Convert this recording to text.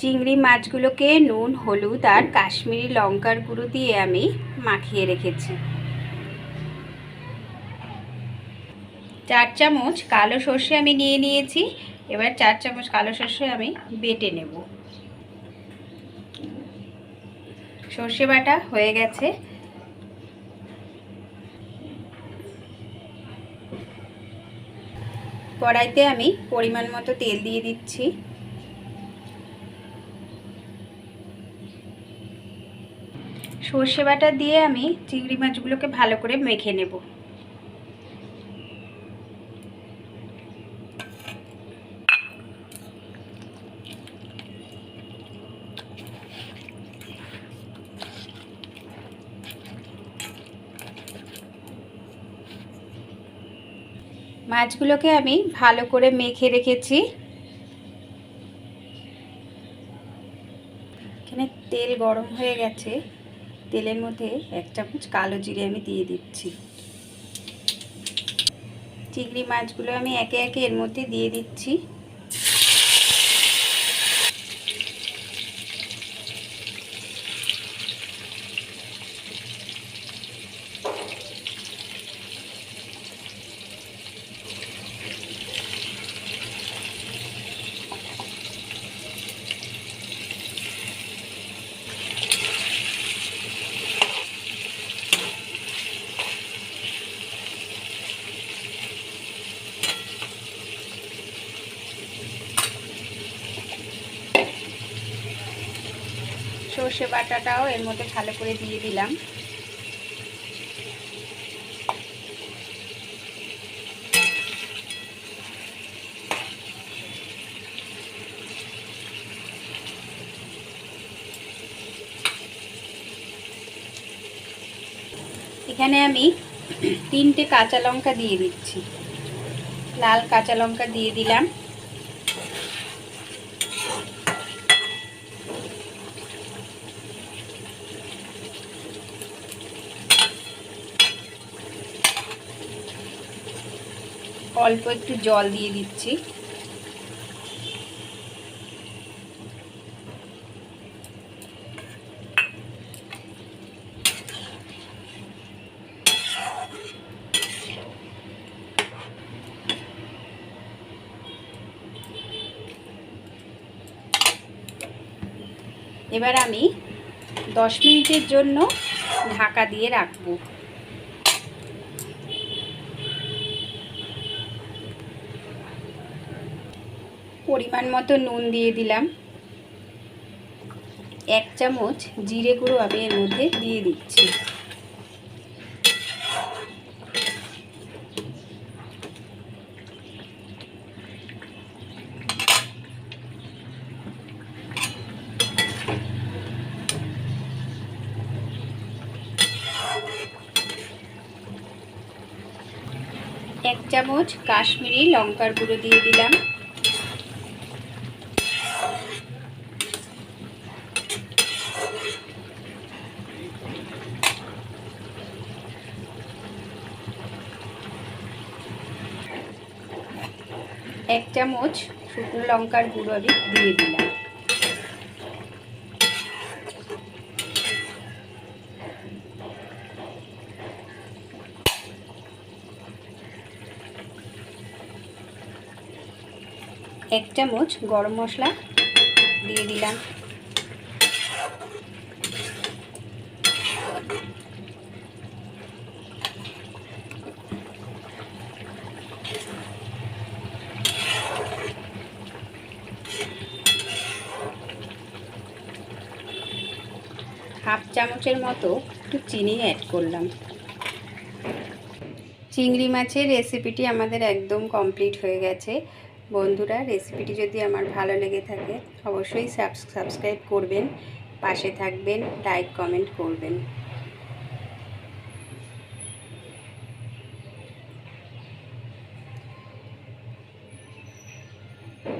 চিংড়ি মাছগুলোকে নুন, হলুদ আর কাশ্মীরি লঙ্কার গুঁড়ো দিয়ে আমি মাখিয়ে রেখেছি। চার চামচ কালো সর্ষে আমি নিয়ে নিয়েছি। এবার চার চামচ কালো সর্ষে আমি বেটে নেব। সর্ষে বাটা হয়ে গেছে। কড়াইতে আমি পরিমাণ মতো তেল দিয়ে দিচ্ছি। সর্ষে বাটা দিয়ে আমি চিংড়ি মাছগুলোকে ভালো করে মেখে নেব। মাছগুলোকে আমি ভালো করে মেখে রেখেছি। এখানে তেল গরম হয়ে গেছে। তেলের মধ্যে এক চামচ কালো জিরে আমি দিয়ে দিচ্ছি। চিংড়ি মাছগুলো আমি একে একে এর মধ্যে দিয়ে দিচ্ছি। সর্ষে বাটাটাও এর মধ্যে ভালো করে দিয়ে দিলাম। এখানে আমি তিনটে কাঁচা লঙ্কা দিয়ে দিচ্ছি। লাল কাঁচা লঙ্কা দিয়ে দিলাম। অল্প একটু জল দিয়ে দিচ্ছি। এবার আমি দশ মিনিটের জন্য ঢাকা দিয়ে রাখব। পরিমাণ মতো নুন দিয়ে দিলাম। এক চামচ জিরে গুঁড়ো আমি এর মধ্যে দিয়ে দিচ্ছি। এক চামচ কাশ্মীরি লঙ্কার গুঁড়ো দিয়ে দিলাম। এক চামচ শুকনো লঙ্কার গুঁড়ো আমি দিয়ে দিলাম। এক চামচ গরম মশলা দিয়ে দিলাম। হাফ চামচের মতো একটু চিনি অ্যাড করলাম। চিংড়ি মাছের রেসিপিটি আমাদের একদম কমপ্লিট হয়ে গেছে। বন্ধুরা রেসিপিটি যদি আমার ভালো লেগে থাকে, অবশ্যই সাবস্ক্রাইব করবেন, পাশে থাকবেন লাইক কমেন্ট করবেন।